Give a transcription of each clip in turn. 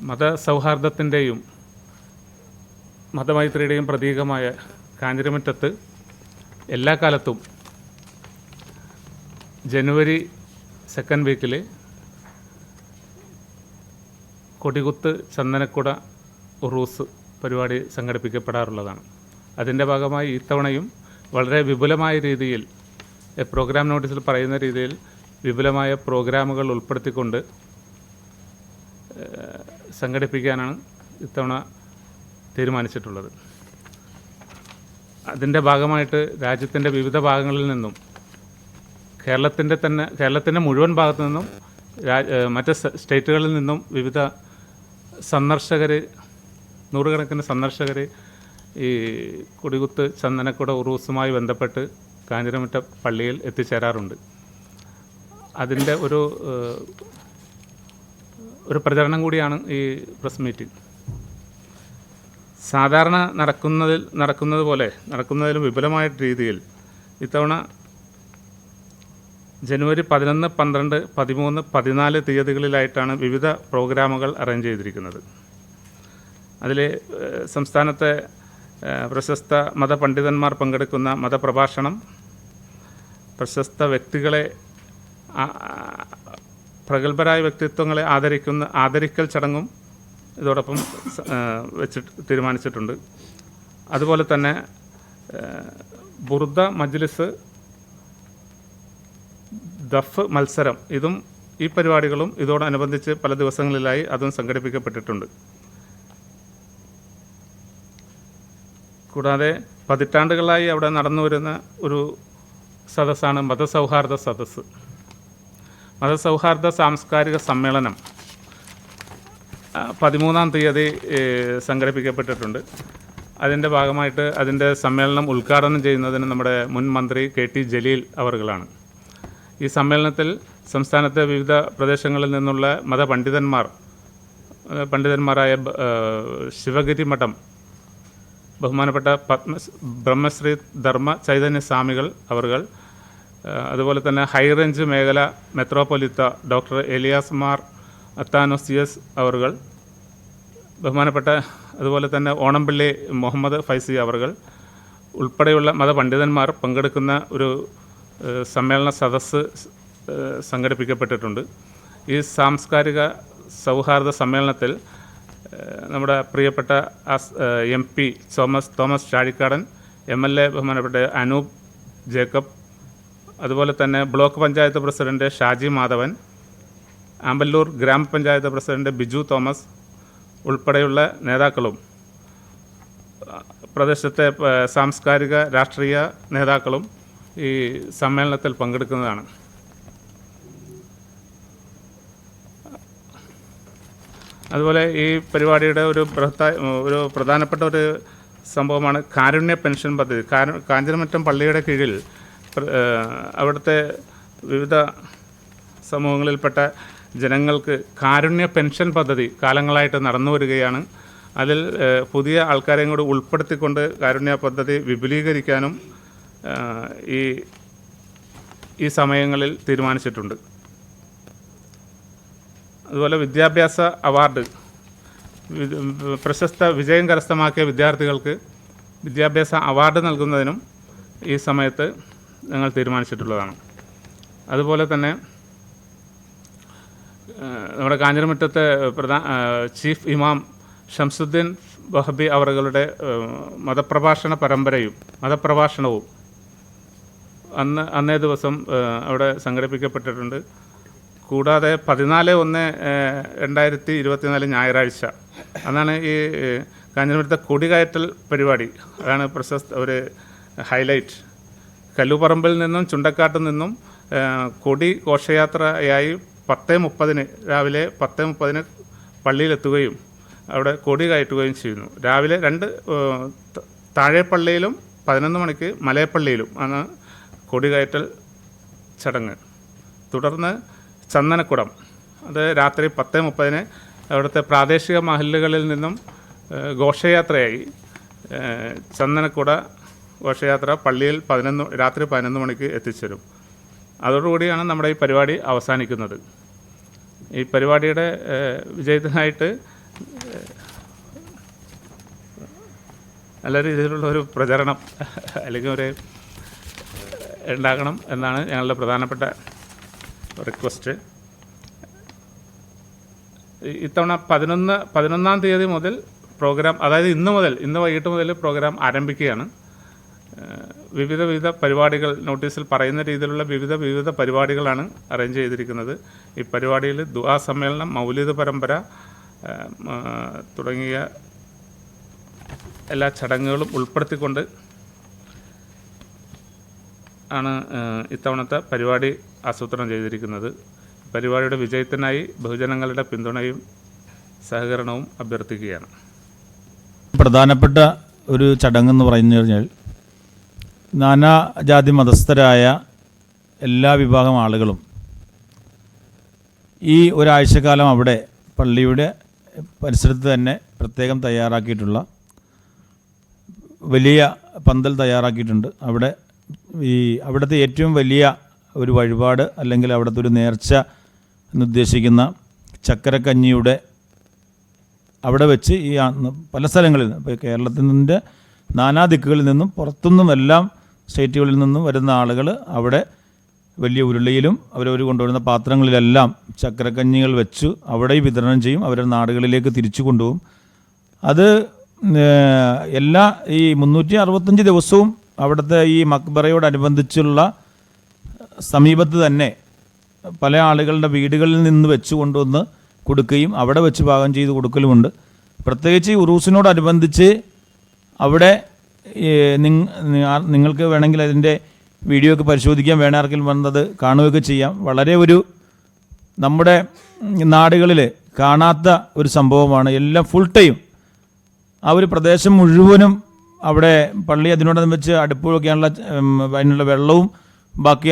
മതസൗഹാർദ്ദത്തിന്റെയും മതമൈത്രിയുടെയും പ്രതീകമായ കാഞ്ഞിരമുറ്റത്ത് എല്ലാ കാലത്തും ജനുവരി സെക്കൻഡ് വീക്കിൽ കൊടികുത്ത് ചന്ദനക്കുട ഉറൂസ് പരിപാടി സംഘടിപ്പിക്കപ്പെടാറുള്ളതാണ്. അതിന്റെ ഭാഗമായി ഇത്തവണയും വളരെ വിപുലമായ രീതിയിൽ പ്രോഗ്രാം നോട്ടീസിൽ പറയുന്ന രീതിയിൽ വിപുലമായ പ്രോഗ്രാമുകൾ ഉൾപ്പെടുത്തിക്കൊണ്ട് സംഘടിപ്പിക്കാനാണ് ഇത്തവണ തീരുമാനിച്ചിട്ടുള്ളത്. അതിന്റെ ഭാഗമായിട്ട് രാജ്യത്തിന്റെ വിവിധ ഭാഗങ്ങളിൽ നിന്നും കേരളത്തിന്റെ തന്നെ കേരളത്തിന്റെ മുഴുവൻ ഭാഗത്തു നിന്നും മറ്റ് സ്റ്റേറ്റുകളിൽ നിന്നും വിവിധ സന്ദർശകർ നൂറുകണക്കിന് സന്ദർശകർ ഈ കുടികുത്ത് ചന്ദനക്കുട ഉറൂസുമായി ബന്ധപ്പെട്ട് കാഞ്ഞിരമുറ്റ പള്ളിയിൽ എത്തിച്ചേരാറുണ്ട്. അതിന്റെ ഒരു ഒരു പ്രചരണം കൂടിയാണ് ഈ പ്രസ് മീറ്റിംഗ് സാധാരണ നടക്കുന്നതിൽ നടക്കുന്നത് പോലെ നടക്കുന്നതിലും വിപുലമായ രീതിയിൽ ഇത്തവണ ജനുവരി പതിനൊന്ന് പന്ത്രണ്ട് പതിമൂന്ന് പതിനാല് തീയതികളിലായിട്ടാണ് വിവിധ പ്രോഗ്രാമുകൾ അറേഞ്ച് ചെയ്തിരിക്കുന്നത്. അതിൽ സംസ്ഥാനത്തെ പ്രശസ്ത മതപണ്ഡിതന്മാർ പങ്കെടുക്കുന്ന മതപ്രഭാഷണം പ്രശസ്ത വ്യക്തികളെ പ്രഗത്ഭരായ വ്യക്തിത്വങ്ങളെ ആദരിക്കുന്ന ആദരിക്കൽ ചടങ്ങും ഇതോടൊപ്പം വെച്ചിട്ട് തീരുമാനിച്ചിട്ടുണ്ട്. അതുപോലെ തന്നെ ബുർദ മജ്ലിസ് ദഫ് മത്സരം ഇതും ഈ പരിപാടികളും ഇതോടനുബന്ധിച്ച് പല ദിവസങ്ങളിലായി അതും സംഘടിപ്പിക്കപ്പെട്ടിട്ടുണ്ട്. കൂടാതെ പതിറ്റാണ്ടുകളായി അവിടെ നടന്നു വരുന്ന ഒരു സദസ്സാണ് മതസൗഹാർദ്ദ സദസ്സ്. മതസൗഹാർദ്ദ സാംസ്കാരിക സമ്മേളനം പതിമൂന്നാം തീയതി സംഘടിപ്പിക്കപ്പെട്ടിട്ടുണ്ട്. അതിന്റെ ഭാഗമായിട്ട് അതിന്റെ സമ്മേളനം ഉദ്ഘാടനം ചെയ്യുന്നതിന് നമ്മുടെ മുൻ മന്ത്രി കെ ടി ജലീൽ അവറുകളാണ് ഈ സമ്മേളനത്തിൽ സംസ്ഥാനത്തെ വിവിധ പ്രദേശങ്ങളിൽ നിന്നുള്ള മതപണ്ഡിതന്മാർ പണ്ഡിതന്മാരായ ശിവഗിരി മഠം ബഹുമാനപ്പെട്ട പത്മ ബ്രഹ്മശ്രീ ധർമ്മ ചൈതന്യ സ്വാമികൾ അവർകൾ അതുപോലെ തന്നെ ഹൈറേഞ്ച് മേഖല മെത്രോപൊലിത്ത ഡോക്ടർ എലിയാസ് മാർ അത്താനോസിയസ് അവർകൾ ബഹുമാനപ്പെട്ട അതുപോലെ തന്നെ ഓണംപള്ളി മുഹമ്മദ് ഫൈസി അവർകൾ ഉൾപ്പെടെയുള്ള മതപണ്ഡിതന്മാർ പങ്കെടുക്കുന്ന ഒരു സമ്മേളന സദസ്സ് സംഘടിപ്പിക്കപ്പെട്ടിട്ടുണ്ട്. ഈ സാംസ്കാരിക സൗഹാർദ്ദ സമ്മേളനത്തിൽ നമ്മുടെ പ്രിയപ്പെട്ട M P Thomas Thomas Chazhikadan M L A ബഹുമാനപ്പെട്ട അനൂപ് ജേക്കബ് അതുപോലെ തന്നെ ബ്ലോക്ക് പഞ്ചായത്ത് പ്രസിഡന്റ് ഷാജി മാധവൻ ആമ്പല്ലൂർ ഗ്രാമപഞ്ചായത്ത് പ്രസിഡന്റ് ബിജു തോമസ് ഉൾപ്പെടെയുള്ള നേതാക്കളും പ്രദേശത്തെ സാംസ്കാരിക രാഷ്ട്രീയ നേതാക്കളും ഈ സമ്മേളനത്തിൽ പങ്കെടുക്കുന്നതാണ്. അതുപോലെ ഈ പരിപാടിയുടെ ഒരു ഒരു പ്രധാനപ്പെട്ട ഒരു സംഭവമാണ് കാരുണ്യ പെൻഷൻ പദ്ധതി. കാഞ്ഞിരമറ്റം പള്ളിയുടെ കീഴിൽ അവിടുത്തെ വിവിധ സമൂഹങ്ങളിൽപ്പെട്ട ജനങ്ങൾക്ക് കാരുണ്യ പെൻഷൻ പദ്ധതി കാലങ്ങളായിട്ട് നടന്നു വരികയാണ്. അതിൽ പുതിയ ആൾക്കാരെയും കൂടി ഉൾപ്പെടുത്തിക്കൊണ്ട് കാരുണ്യ പദ്ധതി വിപുലീകരിക്കാനും ഈ ഈ സമയങ്ങളിൽ തീരുമാനിച്ചിട്ടുണ്ട്. അതുപോലെ വിദ്യാഭ്യാസ അവാർഡ് പ്രശസ്ത വിജയം കരസ്ഥമാക്കിയ വിദ്യാർത്ഥികൾക്ക് വിദ്യാഭ്യാസ അവാർഡ് നൽകുന്നതിനും ഈ സമയത്ത് ഞങ്ങൾ തീരുമാനിച്ചിട്ടുള്ളതാണ്. അതുപോലെ തന്നെ നമ്മുടെ കാഞ്ഞിരമുറ്റത്തെ പ്രധാ ചീഫ് ഇമാം ഷംസുദ്ദീൻ വഹബി അവറുകളുടെ മതപ്രഭാഷണ പരമ്പരയും മതപ്രഭാഷണവും അന്ന് അന്നേ ദിവസം അവിടെ സംഘടിപ്പിക്കപ്പെട്ടിട്ടുണ്ട്. കൂടാതെ പതിനാല് ഒന്ന് രണ്ടായിരത്തി ഇരുപത്തിനാല് ഞായറാഴ്ച അന്നാണ് ഈ കാഞ്ഞിരമുറ്റത്തെ കൊടികയറ്റൽ പരിപാടി. അതാണ് പ്രശസ്ത ഒരു ഹൈലൈറ്റ്. കല്ലുപറമ്പിൽ നിന്നും ചുണ്ടക്കാട്ടിൽ നിന്നും കൊടി ഘോഷയാത്രയായി പത്ത് മുപ്പതിന് രാവിലെ പത്ത് മുപ്പതിന് പള്ളിയിലെത്തുകയും അവിടെ കൊടി കയറ്റുകയും ചെയ്യുന്നു. രാവിലെ രണ്ട് താഴെപ്പള്ളിയിലും പതിനൊന്ന് മണിക്ക് മലയപ്പള്ളിയിലും ആണ് കൊടി കയറ്റൽ ചടങ്ങ്. തുടർന്ന് ചന്ദനക്കുടം. അത് രാത്രി പത്ത് മുപ്പതിന് അവിടുത്തെ പ്രാദേശിക മഹല്ലുകളിൽ നിന്നും ഘോഷയാത്രയായി ചന്ദനക്കുട ഘോഷയാത്ര പള്ളിയിൽ പതിനൊന്ന് രാത്രി പതിനൊന്ന് മണിക്ക് എത്തിച്ചേരും. അതോടുകൂടിയാണ് നമ്മുടെ ഈ പരിപാടി അവസാനിക്കുന്നത്. ഈ പരിപാടിയുടെ വിജയത്തിനായിട്ട് നല്ല രീതിയിലുള്ള ഒരു പ്രചരണം അല്ലെങ്കിൽ ഒരു ഉണ്ടാക്കണം എന്നാണ് ഞങ്ങളുടെ പ്രധാനപ്പെട്ട റിക്വസ്റ്റ്. ഇത്തവണ പതിനൊന്ന് പതിനൊന്നാം തീയതി മുതൽ പ്രോഗ്രാം അതായത് ഇന്ന് മുതൽ ഇന്ന് വൈകിട്ട് മുതൽ പ്രോഗ്രാം ആരംഭിക്കുകയാണ്. വിവിധ വിവിധ പരിപാടികൾ നോട്ടീസിൽ പറയുന്ന രീതിയിലുള്ള വിവിധ വിവിധ പരിപാടികളാണ് അറേഞ്ച് ചെയ്തിരിക്കുന്നത്. ഈ പരിപാടിയിൽ ദുആ സമ്മേളനം മൗലിദ് പരമ്പര തുടങ്ങിയ എല്ലാ ചടങ്ങുകളും ഉൾപ്പെടുത്തിക്കൊണ്ട് ആണ് ഇത്തവണത്തെ പരിപാടി ആസൂത്രണം ചെയ്തിരിക്കുന്നത്. പരിപാടിയുടെ വിജയത്തിനായി ബഹുജനങ്ങളുടെ പിന്തുണയും സഹകരണവും അഭ്യർത്ഥിക്കുകയാണ്. പ്രധാനപ്പെട്ട ഒരു ചടങ്ങെന്ന് പറഞ്ഞു കഴിഞ്ഞാൽ നാനാജാതി മതസ്ഥരായ എല്ലാ വിഭാഗം ആളുകളും ഈ ഒരാഴ്ചക്കാലം അവിടെ പള്ളിയുടെ പരിസരത്ത് തന്നെ പ്രത്യേകം തയ്യാറാക്കിയിട്ടുള്ള വലിയ പന്തൽ തയ്യാറാക്കിയിട്ടുണ്ട്. അവിടെ ഈ അവിടുത്തെ ഏറ്റവും വലിയ ഒരു വഴിപാട് അല്ലെങ്കിൽ അവിടുത്തെ ഒരു നേർച്ച എന്നുദ്ദേശിക്കുന്ന ചക്കരക്കഞ്ഞിയുടെ അവിടെ വെച്ച് ഈ പല സ്ഥലങ്ങളിൽ നിന്ന് ഇപ്പോൾ കേരളത്തിൽ നിന്നിന്റെ നാനാ ദിക്കുകളിൽ നിന്നും പുറത്തുനിന്നും എല്ലാം സ്റ്റേറ്റുകളിൽ നിന്നും വരുന്ന ആളുകൾ അവിടെ വലിയ ഉരുളിയിലും അവരവർ കൊണ്ടുവരുന്ന പാത്രങ്ങളിലെല്ലാം ചക്രക്കഞ്ഞികൾ വെച്ച് അവിടെ വിതരണം ചെയ്യും അവരുടെ നാടുകളിലേക്ക് തിരിച്ചു കൊണ്ടുപോകും. അത് എല്ലാ ഈ മുന്നൂറ്റി അറുപത്തഞ്ച് ദിവസവും അവിടുത്തെ ഈ മക്ബറയോടനുബന്ധിച്ചുള്ള സമീപത്ത് തന്നെ പല ആളുകളുടെ വീടുകളിൽ നിന്ന് വെച്ച് കൊണ്ടുവന്ന് കൊടുക്കുകയും അവിടെ വെച്ച് പാകം ചെയ്ത് കൊടുക്കലുമുണ്ട്. പ്രത്യേകിച്ച് ഉറൂസിനോടനുബന്ധിച്ച് അവിടെ നിങ്ങൾക്ക് വേണമെങ്കിൽ അതിന്റെ വീഡിയോ ഒക്കെ പരിശോധിക്കാൻ വേണ വന്നത് കാണുകയൊക്കെ ചെയ്യാം. വളരെ ഒരു നമ്മുടെ നാടുകളിൽ കാണാത്ത ഒരു സംഭവമാണ്. എല്ലാം ഫുൾ ടൈം ആ ഒരു പ്രദേശം മുഴുവനും അവിടെ പള്ളി അതിനോടനുബന്ധിച്ച് അടുപ്പൊക്കെയാണുള്ള അതിനുള്ള വെള്ളവും ബാക്കി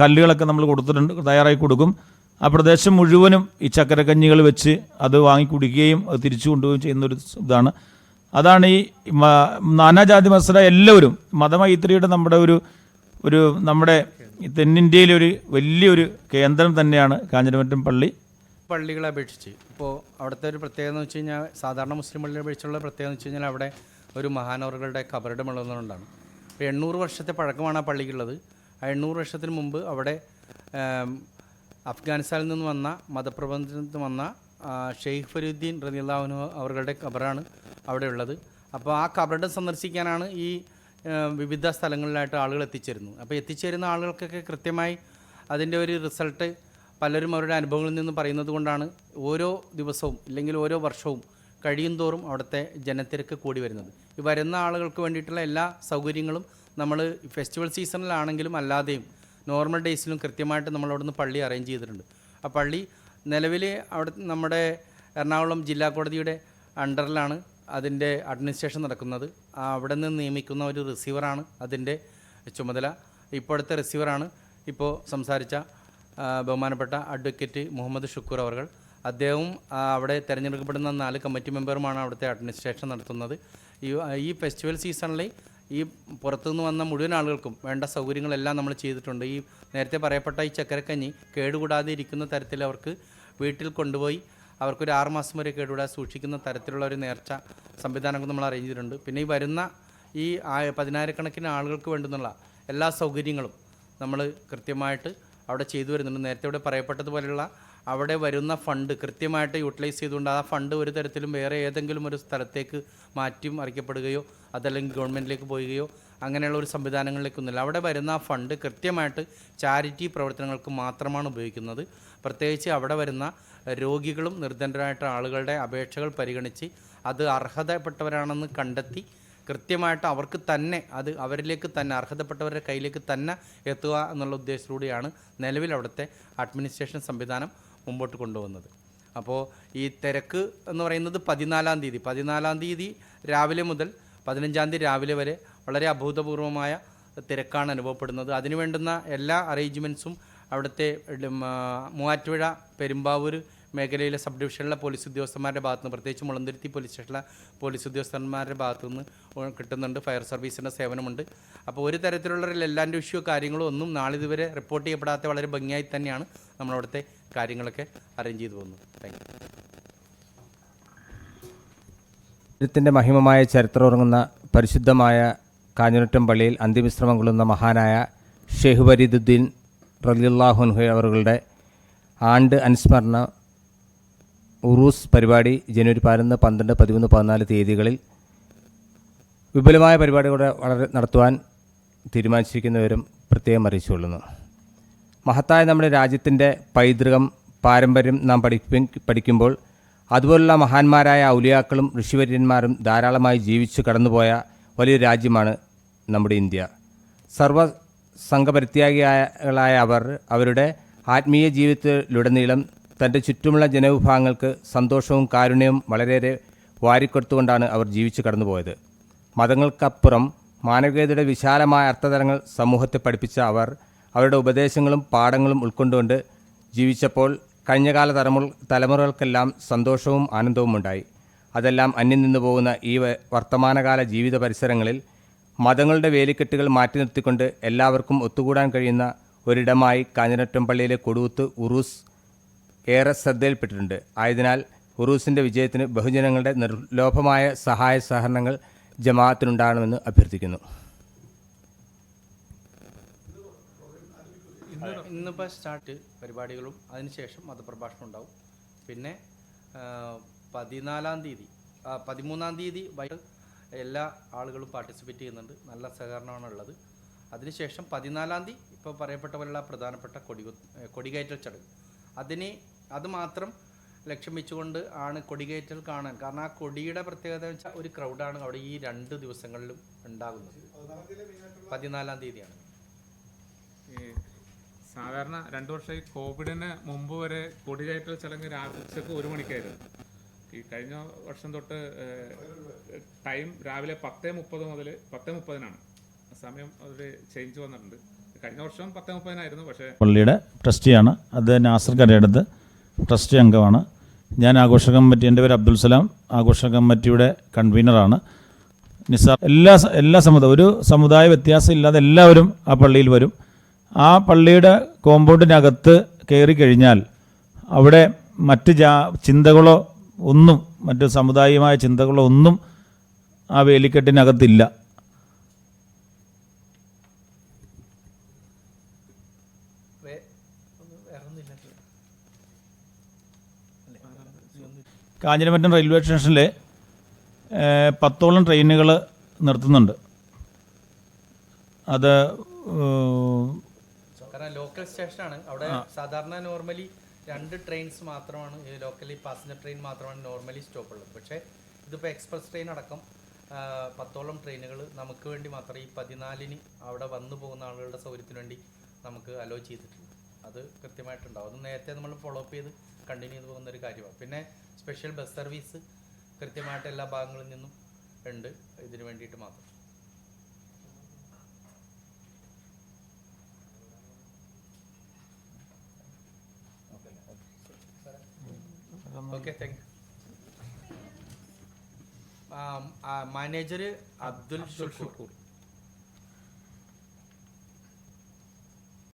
കല്ലുകളൊക്കെ നമ്മൾ കൊടുത്തിട്ടുണ്ട് തയ്യാറായി കൊടുക്കും. ആ പ്രദേശം മുഴുവനും ഈ ചക്കരക്കഞ്ഞികൾ വെച്ച് അത് വാങ്ങി കുടിക്കുകയും അത് തിരിച്ചു കൊണ്ടുപോവുകയും ചെയ്യുന്നൊരു ഇതാണ്. അതാണ് ഈ നാനാജാതി മത്സര എല്ലാവരും മതമൈത്രിയുടെ നമ്മുടെ ഒരു ഒരു നമ്മുടെ തെന്നിന്ത്യയിലെ ഒരു വലിയൊരു കേന്ദ്രം തന്നെയാണ് കാഞ്ഞിരമറ്റം പള്ളി. പള്ളികളെ അപേക്ഷിച്ച്. ഇപ്പോൾ അവിടുത്തെ ഒരു പ്രത്യേകത എന്ന് വെച്ച് കഴിഞ്ഞാൽ സാധാരണ മുസ്ലിം പള്ളിയെ അപേക്ഷിച്ചുള്ള പ്രത്യേകത എന്ന് വെച്ച് കഴിഞ്ഞാൽ അവിടെ ഒരു മഹാനവറുകളുടെ കബറിടം ഉള്ളതുകൊണ്ടാണ്. ഇപ്പോൾ എണ്ണൂറ് വർഷത്തെ പഴക്കമാണ് ആ പള്ളിക്കുള്ളത്. ആ എണ്ണൂറ് വർഷത്തിന് മുമ്പ് അവിടെ അഫ്ഗാനിസ്ഥാനിൽ നിന്ന് വന്ന മതപ്രബന്ധത്തിൽ നിന്ന് വന്ന ഷെയ്ഖ് ഫരീദ്ദീൻ റതിയുള്ളാഹുനു അവരുടെ ഖബറാണ് അവിടെ ഉള്ളത്. അപ്പോൾ ആ കബറിടം സന്ദർശിക്കാനാണ് ഈ വിവിധ സ്ഥലങ്ങളിലായിട്ട് ആളുകൾ എത്തിച്ചേരുന്നു അപ്പോൾ എത്തിച്ചേരുന്ന ആളുകൾക്കൊക്കെ കൃത്യമായി അതിന്റെ ഒരു റിസൾട്ട് പലരും അവരുടെ അനുഭവങ്ങളിൽ നിന്ന് പറയുന്നത് കൊണ്ടാണ് ഓരോ ദിവസവും ഇല്ലെങ്കിൽ ഓരോ വർഷവും കഴിയും തോറും അവിടുത്തെ ജനത്തിരക്ക് കൂടി വരുന്നത്. ഈ വരുന്ന ആളുകൾക്ക് വേണ്ടിയിട്ടുള്ള എല്ലാ സൗകര്യങ്ങളും നമ്മൾ ഫെസ്റ്റിവൽ സീസണിലാണെങ്കിലും അല്ലാതെയും നോർമൽ ഡേയ്സിലും കൃത്യമായിട്ട് നമ്മൾ അവിടുന്ന് പള്ളി അറേഞ്ച് ചെയ്തിട്ടുണ്ട്. ആ പള്ളി നിലവിൽ അവിടെ നമ്മുടെ എറണാകുളം ജില്ലാ കോടതിയുടെ അണ്ടറിലാണ് അതിന്റെ അഡ്മിനിസ്ട്രേഷൻ നടക്കുന്നത്. അവിടെ നിന്ന് നിയമിക്കുന്ന ഒരു റിസീവറാണ് അതിന്റെ ചുമതല. ഇപ്പോഴത്തെ റിസീവറാണ് ഇപ്പോൾ സംസാരിച്ച ബഹുമാനപ്പെട്ട അഡ്വക്കേറ്റ് മുഹമ്മദ് ഷുക്കൂർ അവർ അദ്ദേഹവും അവിടെ തിരഞ്ഞെടുക്കപ്പെടുന്ന നാല് കമ്മിറ്റി മെമ്പറുമാണ് അവിടുത്തെ അഡ്മിനിസ്ട്രേഷൻ നടത്തുന്നത്. ഈ ഈ ഫെസ്റ്റിവൽ സീസണിൽ ഈ പുറത്തുനിന്ന് വന്ന മുഴുവൻ ആളുകൾക്കും വേണ്ട സൗകര്യങ്ങളെല്ലാം നമ്മൾ ചെയ്തിട്ടുണ്ട്. ഈ നേരത്തെ പറയപ്പെട്ട ഈ ചക്കരക്കഞ്ഞി കേടുകൂടാതെ ഇരിക്കുന്ന തരത്തിൽ അവർക്ക് വീട്ടിൽ കൊണ്ടുപോയി അവർക്കൊരു ആറുമാസം വരെ കേടുകൂടാതെ സൂക്ഷിക്കുന്ന തരത്തിലുള്ള ഒരു നേർച്ച സംവിധാനങ്ങൾ നമ്മൾ അറേഞ്ച് ചെയ്തിട്ടുണ്ട്. പിന്നെ ഈ വരുന്ന ഈ പതിനായിരക്കണക്കിന് ആളുകൾക്ക് വേണ്ടുന്നുള്ള എല്ലാ സൗകര്യങ്ങളും നമ്മൾ കൃത്യമായിട്ട് അവിടെ ചെയ്തു വരുന്നുണ്ട്. നേരത്തെ ഇവിടെ പറയപ്പെട്ടതുപോലെയുള്ള അവിടെ വരുന്ന ഫണ്ട് കൃത്യമായിട്ട് യൂട്ടിലൈസ് ചെയ്തുകൊണ്ട് ആ ഫണ്ട് ഒരു തരത്തിലും വേറെ ഏതെങ്കിലും ഒരു സ്ഥലത്തേക്ക് മാറ്റി മറിക്കപ്പെടുകയോ അതല്ലെങ്കിൽ ഗവൺമെന്റിലേക്ക് പോവുകയോ അങ്ങനെയുള്ള ഒരു സംവിധാനങ്ങളിലേക്കൊന്നുമില്ല. അവിടെ വരുന്ന ആ ഫണ്ട് കൃത്യമായിട്ട് ചാരിറ്റി പ്രവർത്തനങ്ങൾക്ക് മാത്രമാണ് ഉപയോഗിക്കുന്നത്. പ്രത്യേകിച്ച് അവിടെ വരുന്ന രോഗികളും നിർദ്ധനരായിട്ട ആളുകളുടെ അപേക്ഷകൾ പരിഗണിച്ച് അത് അർഹതപ്പെട്ടവരാണെന്ന് കണ്ടെത്തി കൃത്യമായിട്ട് അവർക്ക് തന്നെ അത് അവരിലേക്ക് തന്നെ അർഹതപ്പെട്ടവരുടെ കയ്യിലേക്ക് തന്നെ എത്തുക എന്നുള്ള ഉദ്ദേശത്തിലൂടെയാണ് നിലവിൽ അവിടുത്തെ അഡ്മിനിസ്ട്രേഷൻ സംവിധാനം മുമ്പോട്ട് കൊണ്ടുവന്നത്. അപ്പോൾ ഈ തിരക്ക് എന്ന് പറയുന്നത് പതിനാലാം തീയതി. പതിനാലാം തീയതി രാവിലെ മുതൽ പതിനഞ്ചാം തീയതി രാവിലെ വരെ വളരെ അഭൂതപൂർവമായ തിരക്കാണ് അനുഭവപ്പെടുന്നത്. അതിനു വേണ്ടുന്ന എല്ലാ അറേഞ്ച്മെന്റ്സും അവിടുത്തെ മൂവാറ്റുപുഴ പെരുമ്പാവൂർ മേഖലയിലെ സബ് ഡിവിഷനിലെ പോലീസ് ഉദ്യോഗസ്ഥന്മാരുടെ ഭാഗത്ത് നിന്ന് പ്രത്യേകിച്ച് മുളന്തുരുത്തി പോലീസ് സ്റ്റേഷനിലെ പോലീസ് ഉദ്യോഗസ്ഥന്മാരുടെ ഭാഗത്തു നിന്ന് കിട്ടുന്നുണ്ട്. ഫയർ സർവീസിന്റെ സേവനമുണ്ട്. അപ്പോൾ ഒരു തരത്തിലുള്ള എല്ലാന്റെ ഇഷ്യൂ കാര്യങ്ങളോ ഒന്നും നാളിതുവരെ റിപ്പോർട്ട് ചെയ്യപ്പെടാത്ത വളരെ ഭംഗിയായി തന്നെയാണ് നമ്മളവിടുത്തെ കാര്യങ്ങളൊക്കെ അറേഞ്ച് ചെയ്തു പോകുന്നത്. താങ്ക് ദൈവത്തിന്റെ മഹിമമായ ചരിത്രം ഉറങ്ങുന്ന പരിശുദ്ധമായ കാഞ്ഞിരട്ടം പള്ളിയിൽ അന്ത്യവിശ്രമം കൊള്ളുന്ന മഹാനായ ഷെയ്ഖ് വരീദുദ്ദീൻ റലിയുല്ലാഹുൻഹു അവരുടെ ആണ്ട് അനുസ്മരണ ഉറൂസ് പരിപാടി ജനുവരി പതിനൊന്ന് പന്ത്രണ്ട് പതിമൂന്ന് പതിനാല് തീയതികളിൽ വിപുലമായ പരിപാടികളുടെ വളരെ നടത്തുവാൻ തീരുമാനിച്ചിരിക്കുന്നവരും പ്രത്യേകം അറിയിച്ചുകൊള്ളുന്നു മഹത്തായ നമ്മുടെ രാജ്യത്തിന്റെ പൈതൃകം പാരമ്പര്യം നാം പഠിപ്പി പഠിക്കുമ്പോൾ അതുപോലുള്ള മഹാന്മാരായ ഔലിയാക്കളും ഋഷിവര്യന്മാരും ധാരാളമായി ജീവിച്ചു കടന്നുപോയ വലിയൊരു രാജ്യമാണ് നമ്മുടെ ഇന്ത്യ. സർവ സംഘപരിത്യാഗികളായ അവർ അവരുടെ ആത്മീയ ജീവിതത്തിലുടനീളം തന്റെ ചുറ്റുമുള്ള ജനവിഭാഗങ്ങൾക്ക് സന്തോഷവും കാരുണ്യവും വളരെയേറെ വാരിക്കൊടുത്തുകൊണ്ടാണ് അവർ ജീവിച്ചു കടന്നുപോയത്. മതങ്ങൾക്കപ്പുറം മാനവികതയുടെ വിശാലമായ അർത്ഥതലങ്ങൾ സമൂഹത്തെ പഠിപ്പിച്ച അവർ അവരുടെ ഉപദേശങ്ങളും പാഠങ്ങളും ഉൾക്കൊണ്ടുകൊണ്ട് ജീവിച്ചപ്പോൾ കഴിഞ്ഞകാല തലമുറ തലമുറകൾക്കെല്ലാം സന്തോഷവും ആനന്ദവും ഉണ്ടായി. അതെല്ലാം അന്യം നിന്നു പോകുന്ന ഈ വർത്തമാനകാല ജീവിത പരിസരങ്ങളിൽ മതങ്ങളുടെ വേലിക്കെട്ടുകൾ മാറ്റി നിർത്തിക്കൊണ്ട് എല്ലാവർക്കും ഒത്തുകൂടാൻ കഴിയുന്ന ഒരിടമായി കാഞ്ഞിരറ്റം പള്ളിയിലെ കൊടുവത്ത് ഉറൂസ് ഏറെ ശ്രദ്ധയിൽപ്പെട്ടിട്ടുണ്ട്. ആയതിനാൽ ഉറൂസിന്റെ വിജയത്തിന് ബഹുജനങ്ങളുടെ നിർലോഭമായ സഹായ സഹകരണങ്ങൾ ജമാഅത്തിനുണ്ടാകണമെന്ന് അഭ്യർത്ഥിക്കുന്നു. ഇന്നിപ്പോൾ സ്റ്റാർട്ട് പരിപാടികളും അതിനുശേഷം മതപ്രഭാഷണം ഉണ്ടാവും. പിന്നെ പതിനാലാം തീയതി പതിമൂന്നാം തീയതി വൈകിട്ട് എല്ലാ ആളുകളും പാർട്ടിസിപ്പേറ്റ് ചെയ്യുന്നുണ്ട്. നല്ല സഹകരണമാണ് ഉള്ളത് അതിനുശേഷം പതിനാലാം തീയതി ഇപ്പോൾ പറയപ്പെട്ട പോലുള്ള പ്രധാനപ്പെട്ട കൊടി കൊടികയറ്റൽ ചടങ്ങ്. അതിന് അത് മാത്രം ലക്ഷ്യം വെച്ചുകൊണ്ട് ആണ് കൊടികയറ്റൽ കാണാൻ. കാരണം ആ കൊടിയുടെ പ്രത്യേകത എന്ന് വെച്ചാൽ ഒരു ക്രൗഡാണ് അവിടെ ഈ രണ്ട് ദിവസങ്ങളിലും ഉണ്ടാകുന്നത്. പതിനാലാം തീയതിയാണ്. ഈ സാധാരണ രണ്ടു വർഷം ഈ കോവിഡിന് മുമ്പ് വരെ കൊടികയറ്റൽ ചടങ്ങ് രാവിലെ ഉച്ചയ്ക്ക് ഒരു മണിക്കായിരുന്നു. ഈ കഴിഞ്ഞ വർഷം തൊട്ട് ടൈം രാവിലെ പത്തേ മുപ്പത് മുതൽ പത്തേ മുപ്പതിനാണ്. സമയം അവർ ചേഞ്ച് വന്നിട്ടുണ്ട്. കഴിഞ്ഞ വർഷം പത്തേ മുപ്പതിനായിരുന്നു പക്ഷേ പള്ളിയുടെ ട്രസ്റ്റിയാണ്. അത് നാസർ കരയെടുത്ത് ട്രസ്റ്റി അംഗമാണ്. ഞാൻ ആഘോഷ കമ്മിറ്റി എന്റെ പേര് അബ്ദുൽ സലാം. ആഘോഷ കമ്മിറ്റിയുടെ കൺവീനറാണ്. നിസാർ എല്ലാ എല്ലാ സമുദായം ഒരു സമുദായ വ്യത്യാസം ഇല്ലാതെ എല്ലാവരും ആ പള്ളിയിൽ വരും. ആ പള്ളിയുടെ കോമ്പൗണ്ടിനകത്ത് കയറി കഴിഞ്ഞാൽ അവിടെ മറ്റ് ജാ ചിന്തകളോ ഒന്നും മറ്റ് സമുദായികമായ ചിന്തകളോ ഒന്നും ആ വേലിക്കെട്ടിനകത്തില്ല വേ- ഒന്നും വേറെ ഒന്നുമില്ല കാഞ്ഞിരമറ്റം റെയിൽവേ സ്റ്റേഷനിൽ പത്തോളം ട്രെയിനുകൾ നിർത്തുന്നുണ്ട്. അത് ലോക്കൽ സ്റ്റേഷനാണ് അവിടെ സാധാരണ നോർമലി രണ്ട് ട്രെയിൻസ് മാത്രമാണ് ഈ ലോക്കലി പാസഞ്ചർ ട്രെയിൻ മാത്രമാണ് നോർമലി സ്റ്റോപ്പ് ഉള്ളത്. പക്ഷേ ഇതിപ്പോൾ എക്സ്പ്രസ് ട്രെയിൻ അടക്കം പത്തോളം ട്രെയിനുകൾ നമുക്ക് വേണ്ടി മാത്രം ഈ പതിനാലിന് അവിടെ വന്നു പോകുന്ന ആളുകളുടെ സൗകര്യത്തിന് വേണ്ടി നമുക്ക് അലോ ചെയ്തിട്ടുണ്ട്. അത് കൃത്യമായിട്ടുണ്ടാവും. അത് നേരത്തെ നമ്മൾ ഫോളോ അപ്പ് ചെയ്ത് കണ്ടിന്യൂ ചെയ്ത് പോകുന്ന ഒരു കാര്യമാണ്. പിന്നെ സ്പെഷ്യൽ ബസ് സർവീസ് കൃത്യമായിട്ട് എല്ലാ ഭാഗങ്ങളിൽ നിന്നും ഉണ്ട്. ഇതിനു വേണ്ടിയിട്ട് മാത്രം. Okay thank you manager Abdul Shukoor.